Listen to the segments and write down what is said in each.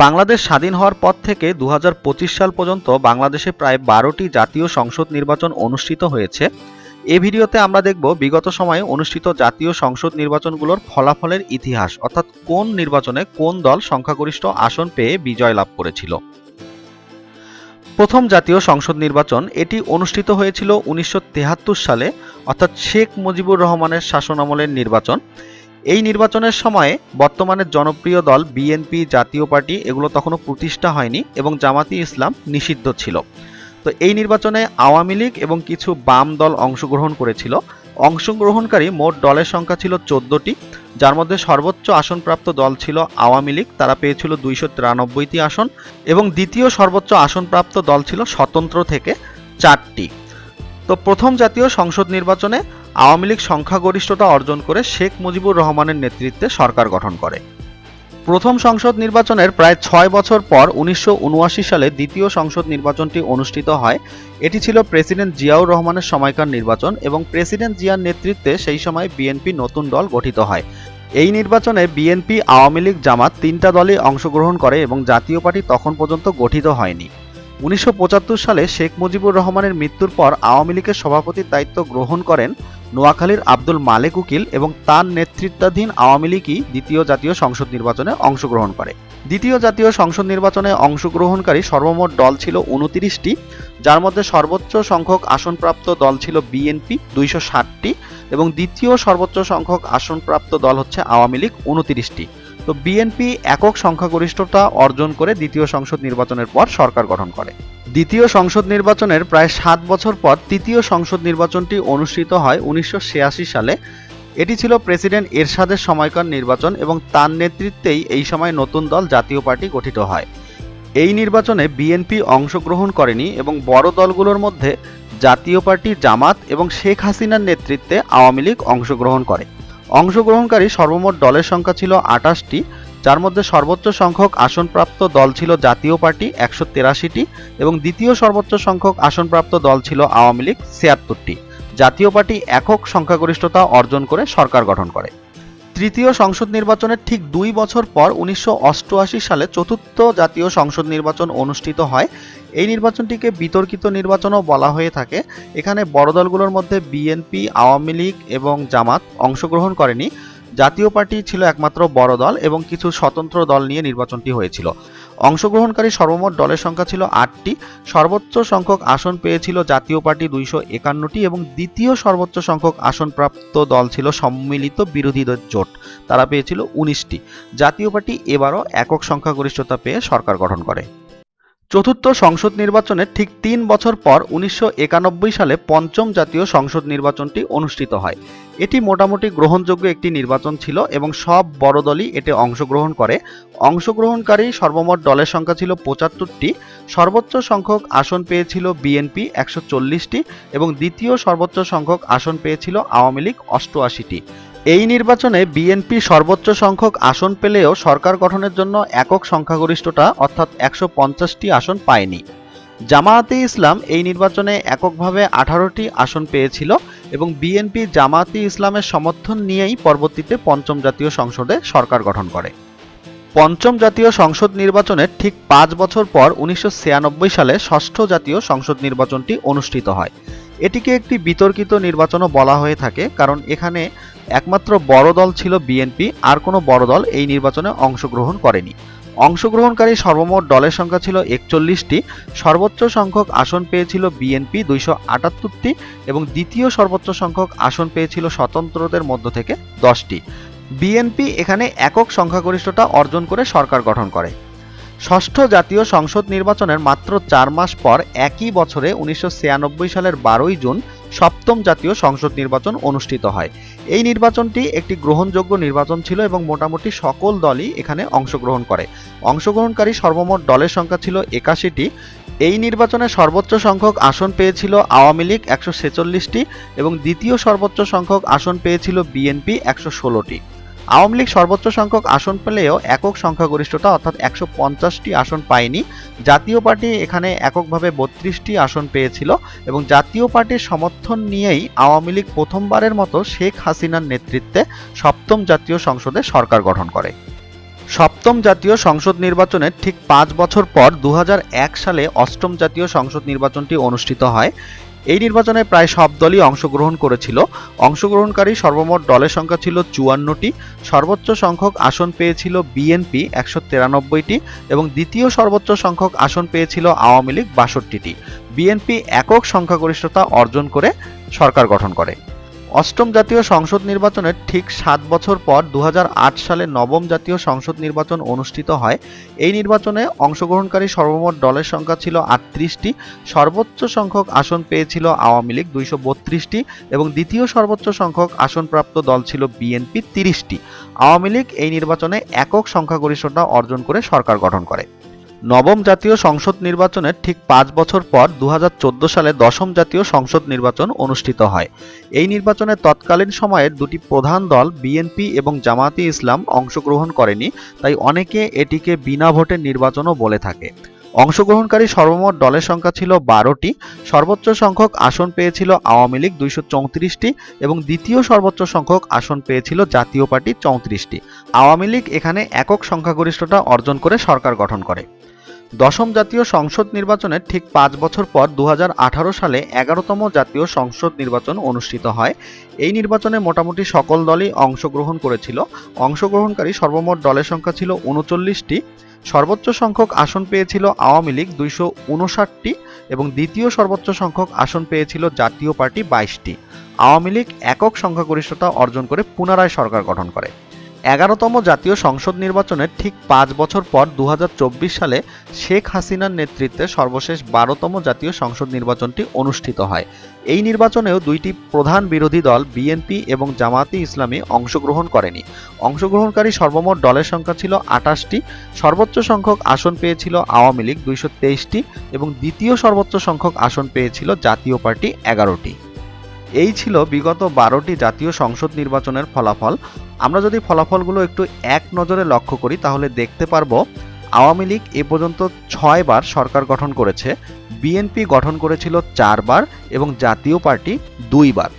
বাংলাদেশ স্বাধীন হওয়ার পর থেকে দু হাজার পঁচিশ সাল পর্যন্ত বাংলাদেশে প্রায় বারোটি জাতীয় সংসদ নির্বাচন অনুষ্ঠিত হয়েছে। এ ভিডিওতে আমরা দেখব বিগত সময়ে অনুষ্ঠিত জাতীয় সংসদ নির্বাচনগুলোর ফলাফলের ইতিহাস, অর্থাৎ কোন নির্বাচনে কোন দল সংখ্যাগরিষ্ঠ আসন পেয়ে বিজয় লাভ করেছিল। প্রথম জাতীয় সংসদ নির্বাচন, এটি অনুষ্ঠিত হয়েছিল উনিশশো সালে, অর্থাৎ শেখ মুজিবুর রহমানের শাসনামলের নির্বাচন। এই নির্বাচনের সময়ে বর্তমানে জনপ্রিয় দল বিএনপি জাতীয় পার্টি এগুলো তখনও প্রতিষ্ঠা হয়নি এবং জামাতি ইসলাম নিষিদ্ধ ছিল। তো এই নির্বাচনে আওয়ামী লীগ এবং কিছু বাম দল অংশগ্রহণ করেছিল। অংশগ্রহণকারী মোট দলের সংখ্যা ছিল চোদ্দটি, যার মধ্যে সর্বোচ্চ আসনপ্রাপ্ত দল ছিল আওয়ামী লীগ, তারা পেয়েছিল দুইশো তিরানব্বইটি আসন এবং দ্বিতীয় সর্বোচ্চ আসনপ্রাপ্ত দল ছিল স্বতন্ত্র থেকে চারটি। তো প্রথম জাতীয় সংসদ নির্বাচনে আওয়ামী লীগ সংখ্যাগরিষ্ঠতা অর্জন করে শেখ মুজিবুর রহমানের নেতৃত্বে সরকার গঠন করে। প্রথম সংসদ নির্বাচনের প্রায় ছয় বছর পর উনিশশো উনআশি সালে দ্বিতীয় সংসদ নির্বাচনটি অনুষ্ঠিত হয়। এটি ছিল প্রেসিডেন্ট জিয়াউর রহমানের সময়কার নির্বাচন এবং প্রেসিডেন্ট জিয়ার নেতৃত্বে সেই সময় বিএনপি নতুন দল গঠিত হয়। এই নির্বাচনে বিএনপি, আওয়ামী লীগ, জামাত তিনটা দলই অংশগ্রহণ করে এবং জাতীয় পার্টি তখন পর্যন্ত গঠিত হয়নি। উনিশশো পঁচাত্তর সালে শেখ মুজিবুর রহমানের মৃত্যুর পর আওয়ামী লীগের সভাপতির দায়িত্ব গ্রহণ করেন নোয়াখালীর আব্দুল মালেক উকিল এবং তার নেতৃত্বাধীন আওয়ামী লীগই দ্বিতীয় জাতীয় সংসদ নির্বাচনে অংশগ্রহণ করে। দ্বিতীয় জাতীয় সংসদ নির্বাচনে অংশগ্রহণকারী সর্বমোট দল ছিল উনতিরিশটি, যার মধ্যে সর্বোচ্চ সংখ্যক আসনপ্রাপ্ত দল ছিল বিএনপি দুইশো ষাটটি এবং দ্বিতীয় সর্বোচ্চ সংখ্যক আসনপ্রাপ্ত দল হচ্ছে আওয়ামী লীগ উনতিরিশটি। তো বিএনপি একক সংখ্যাগরিষ্ঠতা অর্জন করে দ্বিতীয় সংসদ নির্বাচনের পর সরকার গঠন করে। দ্বিতীয় সংসদ নির্বাচনের প্রায় সাত বছর পর তৃতীয় সংসদ নির্বাচনটি অনুষ্ঠিত হয় উনিশশো ছিয়াশি সালে। এটি ছিল প্রেসিডেন্ট এরশাদের সময়কার নির্বাচন এবং তার নেতৃত্বেই এই সময় নতুন দল জাতীয় পার্টি গঠিত হয়। এই নির্বাচনে বিএনপি অংশগ্রহণ করেনি এবং বড় দলগুলোর মধ্যে জাতীয় পার্টি জামাত এবং শেখ হাসিনার নেতৃত্বে আওয়ামী লীগ অংশগ্রহণ করে। অংশগ্রহণকারী সর্বমোট দলের সংখ্যা ছিল আটাশটি, যার মধ্যে সর্বোচ্চ সংখ্যক আসনপ্রাপ্ত দল ছিল জাতীয় পার্টি একশো তেরাশিটি এবং দ্বিতীয় সর্বোচ্চ সংখ্যক আসনপ্রাপ্ত দল ছিল আওয়ামী লীগ ছিয়াত্তরটি। জাতীয় পার্টি একক সংখ্যাগরিষ্ঠতা অর্জন করে সরকার গঠন করে। তৃতীয় সংসদ নির্বাচনের ঠিক দুই বছর পর উনিশশো অষ্টআশি সালে চতুর্থ জাতীয় সংসদ নির্বাচন অনুষ্ঠিত হয়। এই নির্বাচনটিকে বিতর্কিত নির্বাচনও বলা হয়ে থাকে। এখানে বড় দলগুলোর মধ্যে বিএনপি, আওয়ামী লীগ এবং জামাত অংশগ্রহণ করেনি। জাতীয় পার্টি ছিল একমাত্র বড় দল এবং কিছু স্বতন্ত্র দল নিয়ে নির্বাচনটি হয়েছিল। অংশগ্রহণকারী সর্বমোট দলের সংখ্যা ছিল আটটি। সর্বোচ্চ সংখ্যক আসন পেয়েছিল জাতীয় পার্টি দুইশো একান্নটি এবং দ্বিতীয় সর্বোচ্চ সংখ্যক আসনপ্রাপ্ত দল ছিল সম্মিলিত বিরোধীদের জোট। তারা পেয়েছিল উনিশটি। জাতীয় পার্টি এবারও একক সংখ্যাগরিষ্ঠতা পেয়ে সরকার গঠন করে। চতুর্থ সংসদ নির্বাচনের ঠিক তিন বছর পর উনিশশো একানব্বই সালে পঞ্চম জাতীয় সংসদ নির্বাচনটি অনুষ্ঠিত হয়। এটি মোটামুটি গ্রহণযোগ্য একটি নির্বাচন ছিল এবং সব বড় দলই এতে অংশগ্রহণ করে। অংশগ্রহণকারী সর্বমোট দলের সংখ্যা ছিল পঁচাত্তরটি, সর্বোচ্চ সংখ্যক আসন পেয়েছিল বিএনপি একশো এবং দ্বিতীয় সর্বোচ্চ সংখ্যক আসন পেয়েছিল আওয়ামী লীগ অষ্টআশিটি। এই নির্বাচনে বিএনপি সর্বোচ্চ সংখ্যক আসন পেলেও সরকার গঠনের জন্য একক সংখ্যাগরিষ্ঠতা, অর্থাৎ একশো পঞ্চাশটি আসন পায়নি। জামায়াতে ইসলাম এই নির্বাচনে এককভাবে আঠারোটি আসন পেয়েছিল এবং বিএনপি জামায়াতে ইসলামের সমর্থন নিয়েই পরবর্তীতে পঞ্চম জাতীয় সংসদে সরকার গঠন করে। পঞ্চম জাতীয় সংসদ নির্বাচনের ঠিক পাঁচ বছর পর উনিশশো ছিয়ানব্বই সালে ষষ্ঠ জাতীয় সংসদ নির্বাচনটি অনুষ্ঠিত হয়। এটিকে একটি বিতর্কিত নির্বাচনও বলা হয়ে থাকে, কারণ এখানে একমাত্র বড় দল ছিল বিএনপি আর কোনো বড় দল এই নির্বাচনে অংশগ্রহণ করেনি। অংশগ্রহণকারী সর্বমোট দলের সংখ্যা ছিল একচল্লিশটি, সর্বোচ্চ সংখ্যক আসন পেয়েছিল বিএনপি দুইশো আটাত্তরটি, এবং দ্বিতীয় সর্বোচ্চ সংখ্যক আসন পেয়েছিল স্বতন্ত্রদের মধ্য থেকে দশটি। বিএনপি এখানে একক সংখ্যাগরিষ্ঠতা অর্জন করে সরকার গঠন করে। ষষ্ঠ জাতীয় সংসদ নির্বাচনের মাত্র চার মাস পর একই বছরে উনিশশো ছিয়ানব্বই সালের বারোই জুন সপ্তম জাতীয় সংসদ নির্বাচন অনুষ্ঠিত হয়। এই নির্বাচনটি একটি গ্রহণযোগ্য নির্বাচন ছিল এবং মোটামুটি সকল দলই এখানে অংশগ্রহণ করে। অংশগ্রহণকারী সর্বমোট দলের সংখ্যা ছিল একাশিটি। এই নির্বাচনে সর্বোচ্চ সংখ্যক আসন পেয়েছিল আওয়ামী লীগ একশো ছেচল্লিশটি এবং দ্বিতীয় সর্বোচ্চ সংখ্যক আসন পেয়েছিল বিএনপি একশো ষোলোটি। আওয়ামী লীগ সর্বোচ্চ সংখ্যক আসন পেলেও একক সংখ্যাগরিষ্ঠতা অর্থাৎ একশো পঞ্চাশটি আসন পায়নি। জাতীয় পার্টি এখানে এককভাবে বত্রিশটি আসন পেয়েছিল এবং জাতীয় পার্টির সমর্থন নিয়েই আওয়ামী লীগ প্রথমবারের মতো শেখ হাসিনার নেতৃত্বে সপ্তম জাতীয় সংসদে সরকার গঠন করে। সপ্তম জাতীয় সংসদ নির্বাচনের ঠিক পাঁচ বছর পর দু হাজার এক সালে অষ্টম জাতীয় সংসদ নির্বাচনটি অনুষ্ঠিত হয়। এই নির্বাচনে প্রায় সব দলই অংশগ্রহণ করেছিল। অংশগ্রহণকারী সর্বমোট দলের সংখ্যা ছিল চুয়ান্নটি। সর্বোচ্চ সংখ্যক আসন পেয়েছিল বিএনপি একশো তিরানব্বইটি এবং দ্বিতীয় সর্বোচ্চ সংখ্যক আসন পেয়েছিল আওয়ামী লীগ বাষট্টিটি। বিএনপি একক সংখ্যাগরিষ্ঠতা অর্জন করে সরকার গঠন করে। অষ্টম জাতীয় সংসদ নির্বাচনের ঠিক সাত বছর পর দু হাজার আট সালে নবম জাতীয় সংসদ নির্বাচন অনুষ্ঠিত হয়। এই নির্বাচনে অংশগ্রহণকারী সর্বমোট দলের সংখ্যা ছিল আটত্রিশটি, সর্বোচ্চ সংখ্যক আসন পেয়েছিল আওয়ামী লীগ দুইশো বত্রিশটি এবং দ্বিতীয় সর্বোচ্চ সংখ্যক আসনপ্রাপ্ত দল ছিল বিএনপি তিরিশটি। আওয়ামী লীগ এই নির্বাচনে একক সংখ্যাগরিষ্ঠতা অর্জন করে সরকার গঠন করে। নবম জাতীয় সংসদ নির্বাচনের ঠিক পাঁচ বছর পর দু হাজার চোদ্দ সালে দশম জাতীয় সংসদ নির্বাচন অনুষ্ঠিত হয়। এই নির্বাচনে তৎকালীন সময়ে দুটি প্রধান দল বিএনপি এবং জামায়াতে ইসলাম, অংশগ্রহণ করেনি, তাই অনেকে এটিকে বিনা ভোটের নির্বাচনও বলে থাকে। অংশগ্রহণকারী সর্বমোট দলের সংখ্যা ছিল বারোটি, সর্বোচ্চ সংখ্যক আসন পেয়েছিল আওয়ামী লীগ দুইশো চৌত্রিশটি এবং দ্বিতীয় সর্বোচ্চ সংখ্যক আসন পেয়েছিল জাতীয় পার্টি চৌত্রিশটি। আওয়ামী লীগ এখানে একক সংখ্যাগরিষ্ঠতা অর্জন করে সরকার গঠন করে। দশম জাতীয় সংসদ নির্বাচনের ঠিক পাঁচ বছর পর দু হাজার আঠারো সালে এগারোতম জাতীয় সংসদ নির্বাচন অনুষ্ঠিত হয়। এই নির্বাচনে মোটামুটি সকল দলই অংশগ্রহণ করেছিল। অংশগ্রহণকারী সর্বমোট দলের সংখ্যা ছিল উনচল্লিশটি। সর্বোচ্চ সংখ্যক আসন পেয়েছিল আওয়ামী লীগ দুইশো এবং দ্বিতীয় সর্বোচ্চ সংখ্যক আসন পেয়েছিল জাতীয় পার্টি বাইশটি। আওয়ামী লীগ একক সংখ্যাগরিষ্ঠতা অর্জন করে পুনরায় সরকার গঠন করে। এগারোতম জাতীয় সংসদ নির্বাচনের ঠিক পাঁচ বছর পর দু হাজার চব্বিশ সালে শেখ হাসিনার নেতৃত্বে সর্বশেষ বারোতম জাতীয় সংসদ নির্বাচনটি অনুষ্ঠিত হয়। এই নির্বাচনেও দুইটি প্রধান বিরোধী দল, বিএনপি এবং জামায়াতে ইসলামী, অংশগ্রহণ করেনি। অংশগ্রহণকারী সর্বমোট দলের সংখ্যা ছিল আটাশটি সর্বোচ্চ সংখ্যক আসন পেয়েছিল আওয়ামী লীগ দুইশো তেইশটি এবং দ্বিতীয় সর্বোচ্চ সংখ্যক আসন পেয়েছিল জাতীয় পার্টি এগারোটি। এই ছিল বিগত বারোটি জাতীয় সংসদ নির্বাচনের ফলাফল। আমরা যদি ফলাফলগুলো একটু এক নজরে লক্ষ্য করি, তাহলে দেখতে পারব আওয়ামী লীগ এ পর্যন্ত ছয়বার সরকার গঠন করেছে, বিএনপি গঠন করেছিল চারবার এবং জাতীয় পার্টি দুইবার।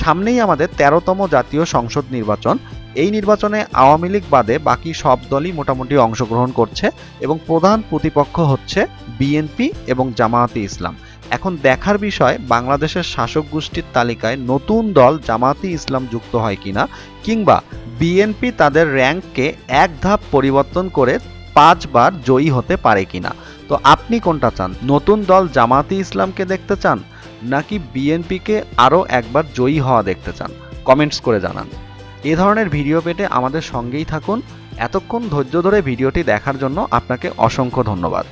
সামনেই আমাদের তেরোতম জাতীয় সংসদ নির্বাচন। এই নির্বাচনে আওয়ামী লীগ বাদে বাকি সব দলই মোটামুটি অংশগ্রহণ করছে এবং প্রধান প্রতিপক্ষ হচ্ছে বিএনপি এবং জামায়াতে ইসলাম। এখন দেখার বিষয়, বাংলাদেশের শাসক গোষ্ঠীর তালিকায় নতুন দল জামাতি ইসলাম যুক্ত হয় কিনা কিংবা বিএনপি তাদের র্যাঙ্ককে এক ধাপ পরিবর্তন করে পাঁচবার জয়ী হতে পারে কিনা? তো আপনি কোনটা চান? নতুন দল জামাতি ইসলামকে দেখতে চান নাকি বিএনপিকে আরও একবার জয়ী হওয়া দেখতে চান? কমেন্টস করে জানান। এ ধরনের ভিডিও পেতে আমাদের সঙ্গেই থাকুন। এতক্ষণ ধৈর্য ধরে ভিডিওটি দেখার জন্য আপনাকে অসংখ্য ধন্যবাদ।